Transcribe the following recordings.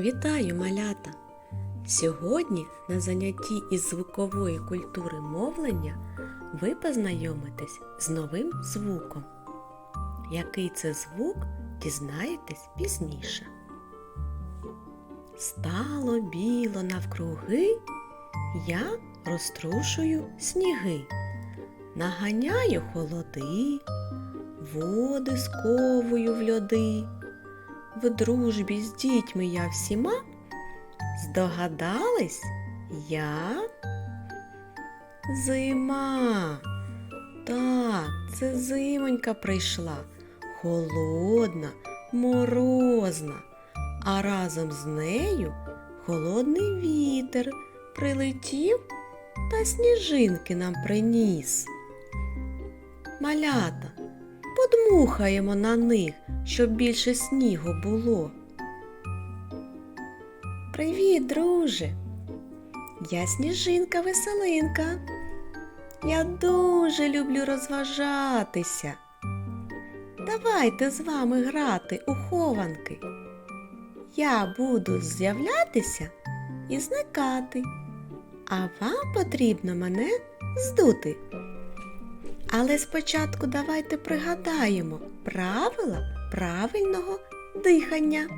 Вітаю, малята! Сьогодні на занятті із звукової культури мовлення ви познайомитесь з новим звуком. Який це звук, дізнаєтесь пізніше. Стало біло навкруги, я розтрушую сніги, наганяю холоди, води сковую в льоди. В дружбі з дітьми я всіма здогадались я зима. Так, це зимонька прийшла, холодна, морозна, а разом з нею холодний вітер прилетів та сніжинки нам приніс. Малята, подмухаємо на них, щоб більше снігу було. Привіт, друже! Я сніжинка веселинка. Я дуже люблю розважатися. Давайте з вами грати у хованки. Я буду з'являтися і зникати, а вам потрібно мене здути. Але спочатку давайте пригадаємо правила правильного дихання.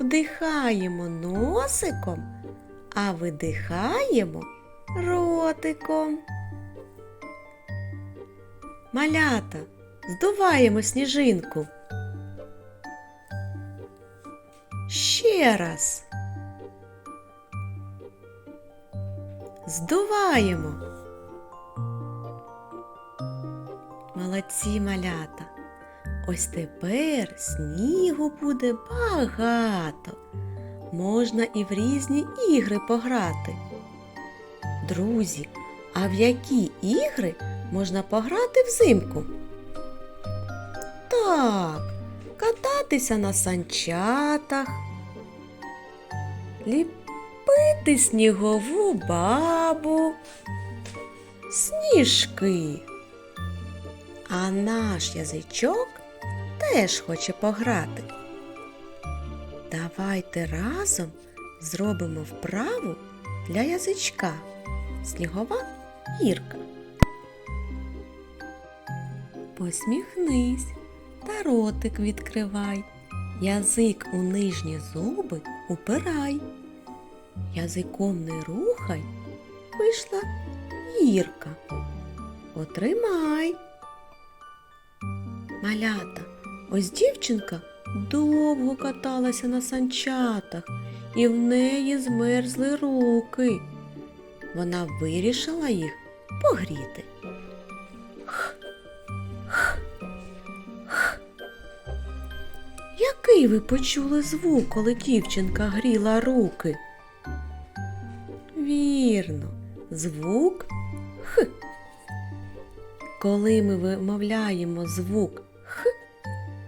Вдихаємо носиком, а видихаємо ротиком. Малята, здуваємо сніжинку. Ще раз. Здуваємо. Молодці малята. Ось тепер снігу буде багато. Можна і в різні ігри пограти. Друзі, а в які ігри можна пограти взимку? Так, кататися на санчатах, ліпити снігову бабу, сніжки. А наш язичок теж хоче пограти. Давайте разом зробимо вправу для язичка. Снігова гірка. Посміхнись та ротик відкривай. Язик у нижні зуби упирай. Язиком не рухай, вийшла гірка. Отримай. Малята, ось дівчинка довго каталася на санчатах, і в неї змерзли руки. Вона вирішила їх погріти. Який ви почули звук, коли дівчинка гріла руки? Вірно, звук Х. Коли ми вимовляємо звук Х,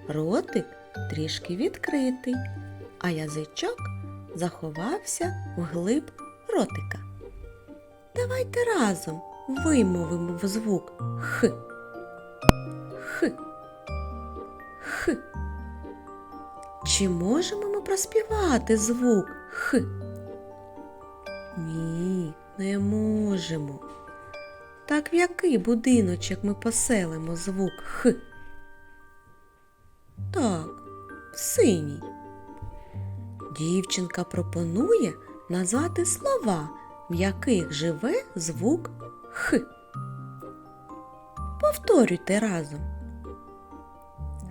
ротик трішки відкритий, а язичок заховався вглиб ротика. Давайте разом вимовимо в звук Х. Х. Х. Чи можемо ми проспівати звук Х? Ні, не можемо. Так в який будиночок ми поселимо звук Х? Так, в синій. Дівчинка пропонує назвати слова, в яких живе звук Х. Повторюйте разом.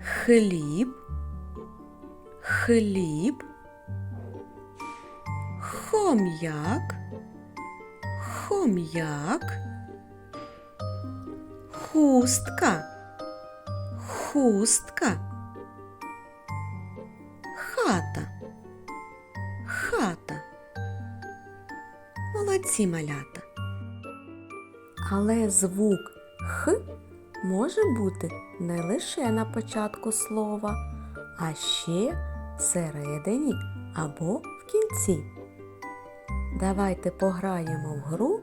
Хліб, хліб, хом'як, хом'як хустка, хустка, хата, хата. Молодці малята. Але звук Х може бути не лише на початку слова, а ще всередині або в кінці. Давайте пограємо в гру.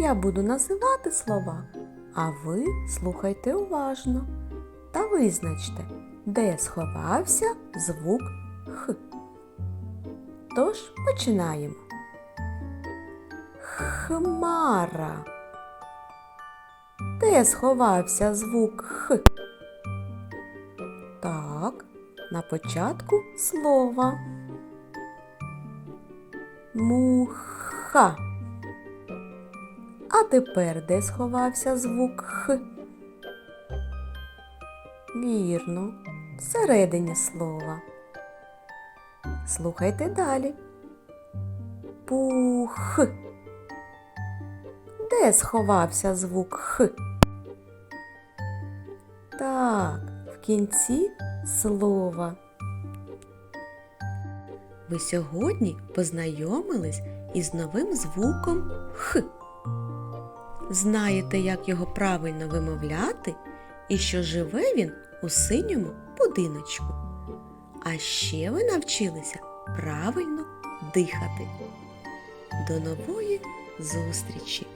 Я буду називати слова, а ви слухайте уважно та визначте, де сховався звук Х. Тож починаємо. Хмара. Де сховався звук Х? Так, на початку слова. Муха. А тепер де сховався звук Х? Вірно, всередині слова. Слухайте далі. Пух. Де сховався звук Х? Так, в кінці слова. Ви сьогодні познайомились із новим звуком Х. Знаєте, як його правильно вимовляти і що живе він у синьому будиночку. А ще ви навчилися правильно дихати. До нової зустрічі!